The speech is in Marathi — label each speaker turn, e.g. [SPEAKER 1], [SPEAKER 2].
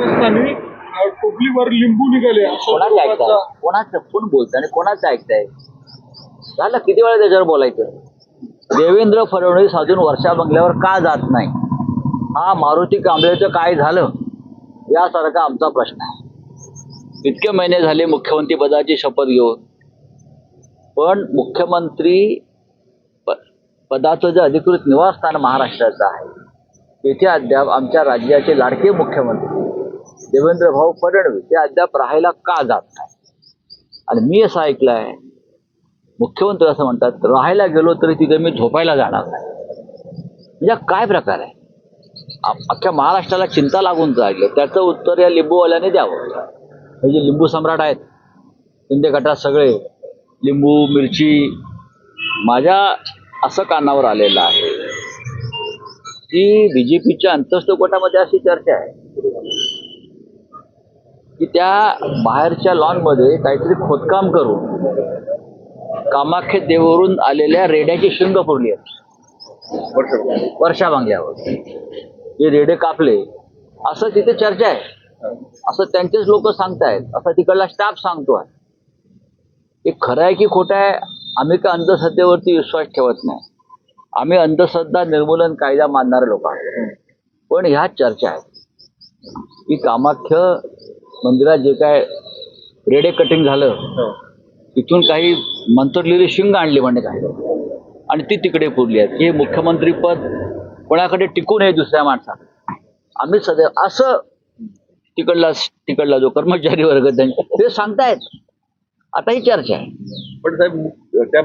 [SPEAKER 1] अं, टोपलीवर लिंबू निघाले
[SPEAKER 2] कोणाचं ऐकताय? कोणाचं? कोण आणि कोणाचं ऐकताय? झालं किती वेळा त्याच्यावर बोलायचं? देवेंद्र फडणवीस अजून वर्षा बंगल्यावर का जात नाही? हा मारुती कांबळेचं काय झालं? यासारखा आमचा प्रश्न आहे. इतके महिने झाले मुख्यमंत्री पदाची शपथ घेऊन. पण मुख्यमंत्री पदाचं जे अधिकृत निवासस्थान महाराष्ट्राचं आहे. तेथे अद्याप आमच्या राज्याचे लाडके मुख्यमंत्री देवेंद्र भाऊ फडणवीस ते अद्याप राहायला का जात नाही आणि मी असं ऐकलं आहे मुख्यमंत्री असं म्हणतात राहायला गेलो तरी तिथे मी झोपायला जाणार नाही. म्हणजे काय प्रकार आहे? अख्ख्या महाराष्ट्राला चिंता लागून राहिली त्याचं उत्तर या लिंबूवाल्याने द्यावं. हे जे लिंबू सम्राट आहेत शिंदे गटात सगळे लिंबू मिरची माझ्या असं कानावर आलेलं आहे. की बी जे पीच्या अंतस्थ गटामध्ये अशी चर्चा आहे. की त्या बाहेरच्या लॉनमध्ये काहीतरी खोदकाम करून कामाख्या देवरून आलेल्या रेड्याची शिंग फोडली आहेत. वर्षा बांगल्यावर जे रेडे कापले असं तिथे चर्चा आहे. असं त्यांचेच लोक सांगतायत. असं तिकडला स्टाफ सांगतो आहे हे खरं आहे की खोटं आहे? आम्ही का अंधश्रद्धेवरती विश्वास ठेवत नाही. आम्ही अंधश्रद्धा निर्मूलन कायदा मानणारे लोक आहोत. पण ह्या चर्चा आहेत. की कामाख्य मंदिरात जे काय रेडे कटिंग झालं तिथून काही मंत्रलेली शिंग आणली म्हणजे काय आणि ती तिकडे पुरली आहेत. हे मुख्यमंत्री पद कोणाकडे टिकू नये दुसऱ्या माणसाला आम्ही सदैव असं तिकडला तिकडला जो कर्मचारी वर्ग त्यांचे ते सांगतायत. आता ही चर्चा आहे.
[SPEAKER 1] पण साहेब त्या